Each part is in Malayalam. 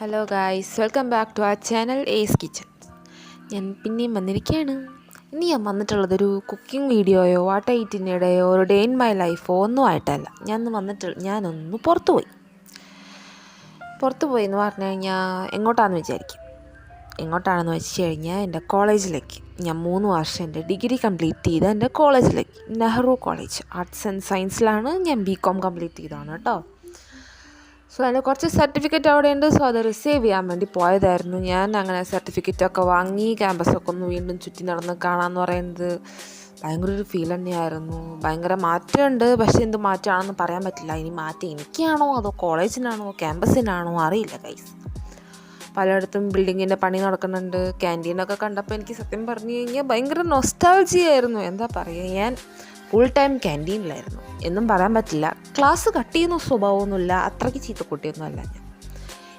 Hello guys welcome back to ആ ചാനൽ ഏസ് കിച്ചൺ ഞാൻ പിന്നെയും വന്നിരിക്കുകയാണ് ഇനി ഞാൻ വന്നിട്ടുള്ളതൊരു കുക്കിംഗ് വീഡിയോയോ വാട്ട ഈറ്റിനിടെയോ ഒരു ഡേ ഇൻ മൈ ലൈഫോ ഒന്നും ആയിട്ടല്ല. ഞാൻ വന്നിട്ട് ഞാനൊന്ന് പുറത്തു പോയി. പുറത്തു പോയി എന്ന് പറഞ്ഞു കഴിഞ്ഞാൽ എങ്ങോട്ടാണെന്ന് വിചാരിക്കും. എങ്ങോട്ടാണെന്ന് വെച്ച് കഴിഞ്ഞാൽ എന്റെ കോളേജിലേക്ക് ഞാൻ മൂന്ന് വർഷം എന്റെ ഡിഗ്രി കംപ്ലീറ്റ് ചെയ്ത എന്റെ കോളേജിലേക്ക് നെഹ്റു കോളേജ് ആർട്സ് ആൻഡ് സയൻസിലാണ് ഞാൻ ബി കോം കംപ്ലീറ്റ് ചെയ്തതാണ് കേട്ടോ. സോ അതിന് കുറച്ച് സർട്ടിഫിക്കറ്റ് അവിടെ ഉണ്ട് സോ അത് റിസീവ് ചെയ്യാൻ വേണ്ടി പോയതായിരുന്നു. ഞാൻ അങ്ങനെ സർട്ടിഫിക്കറ്റൊക്കെ വാങ്ങി ക്യാമ്പസൊക്കെ ഒന്ന് വീണ്ടും ചുറ്റി നടന്ന് കാണാമെന്ന് പറയുന്നത് ഭയങ്കര ഒരു ഫീൽ തന്നെയായിരുന്നു. ഭയങ്കര മാറ്റമുണ്ട്. പക്ഷേ എന്ത് മാറ്റമാണെന്ന് പറയാൻ പറ്റില്ല. ഇനി മാറ്റം എനിക്കാണോ? അതോ കോളേജിനാണോ ക്യാമ്പസിനാണോ അറിയില്ല ഗൈസ് പലയിടത്തും ബിൽഡിങ്ങിന്റെ പണി നടക്കുന്നുണ്ട്. ക്യാന്റീനൊക്കെ കണ്ടപ്പോൾ എനിക്ക് സത്യം പറഞ്ഞു കഴിഞ്ഞാൽ ഭയങ്കര നൊസ്റ്റാൾജിയായിരുന്നു എന്താ പറയുക ഞാൻ ഫുൾ ടൈം ക്യാന്റീനിലായിരുന്നു എന്നും പറയാൻ പറ്റില്ല. ക്ലാസ് കട്ട് ചെയ്യുന്ന സ്വഭാവമൊന്നുമില്ല. അത്രയ്ക്ക് ചീത്തക്കുട്ടിയൊന്നും അല്ല ഞാൻ.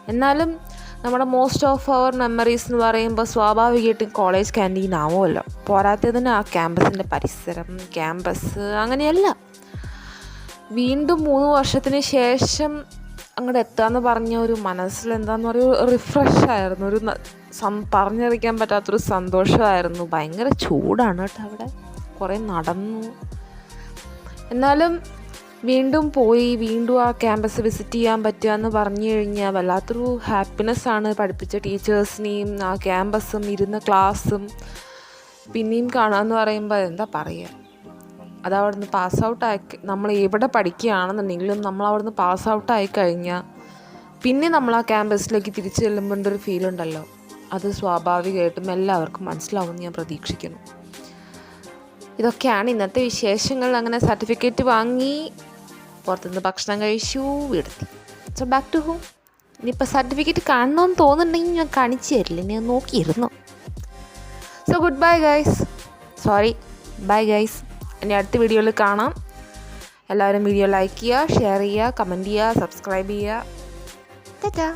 എന്നാലും നമ്മുടെ മോസ്റ്റ് ഓഫ് അവർ മെമ്മറീസ് എന്ന് പറയുമ്പോൾ സ്വാഭാവികമായിട്ടും കോളേജ് ക്യാന്റീൻ ആവുമല്ലോ. പോരാത്തതിന് ആ ക്യാമ്പസിന്റെ പരിസരം ക്യാമ്പസ് അങ്ങനെയല്ല. വീണ്ടും മൂന്ന് വർഷത്തിന് ശേഷം അങ്ങോട്ട് എത്താന്ന് പറഞ്ഞ ഒരു മനസ്സിൽ എന്താന്ന് പറയുക റിഫ്രഷ് ആയിരുന്നു. ഒരു സം പറഞ്ഞറിയിക്കാൻ പറ്റാത്തൊരു സന്തോഷമായിരുന്നു. ഭയങ്കര ചൂടാണ് കേട്ടോ അവിടെ. കുറേ നടന്നു. എന്നാലും വീണ്ടും പോയി വീണ്ടും ആ ക്യാമ്പസ് വിസിറ്റ് ചെയ്യാൻ പറ്റുക എന്ന് പറഞ്ഞു കഴിഞ്ഞാൽ വല്ലാത്തൊരു ഹാപ്പിനെസ്സാണ് പഠിപ്പിച്ച ടീച്ചേഴ്സിനെയും ആ ക്യാമ്പസും ഇരുന്ന ക്ലാസ്സും പിന്നെയും കാണാമെന്ന് പറയുമ്പോൾ എന്താ പറയുക അത് അവിടുന്ന് പാസ് ഔട്ട് നമ്മൾ എവിടെ പഠിക്കുകയാണെന്നുണ്ടെങ്കിലും നമ്മൾ അവിടുന്ന് പാസ് ഔട്ട് ആയി കഴിഞ്ഞാൽ പിന്നെ നമ്മൾ ആ ക്യാമ്പസിലേക്ക് തിരിച്ചു ചെല്ലുമ്പോൾ ഒരു ഫീൽ ഉണ്ടല്ലോ? അത് സ്വാഭാവികമായിട്ടും എല്ലാവർക്കും മനസ്സിലാവുമെന്ന് ഞാൻ പ്രതീക്ഷിക്കുന്നു. ഇതൊക്കെയാണ് ഇന്നത്തെ വിശേഷങ്ങൾ. അങ്ങനെ സർട്ടിഫിക്കറ്റ് വാങ്ങി പുറത്തുനിന്ന് ഭക്ഷണം കഴിച്ചു വീടെത്തി. സോ ബാക്ക് ടു ഹോം ഇനിയിപ്പോൾ സർട്ടിഫിക്കറ്റ് കാണണമെന്ന് തോന്നുന്നുണ്ടെങ്കിൽ ഞാൻ കാണിച്ചു തരില്ല. ഞാൻ നോക്കിയിരുന്നു. So good bye guys sorry bye guys ഇനി അടുത്ത വീഡിയോയിൽ കാണാം. എല്ലാവരും വീഡിയോ ലൈക്ക് ചെയ്യുക ഷെയർ ചെയ്യുക കമന്റ് ചെയ്യുക സബ്സ്ക്രൈബ് ചെയ്യുക. ടാറ്റാ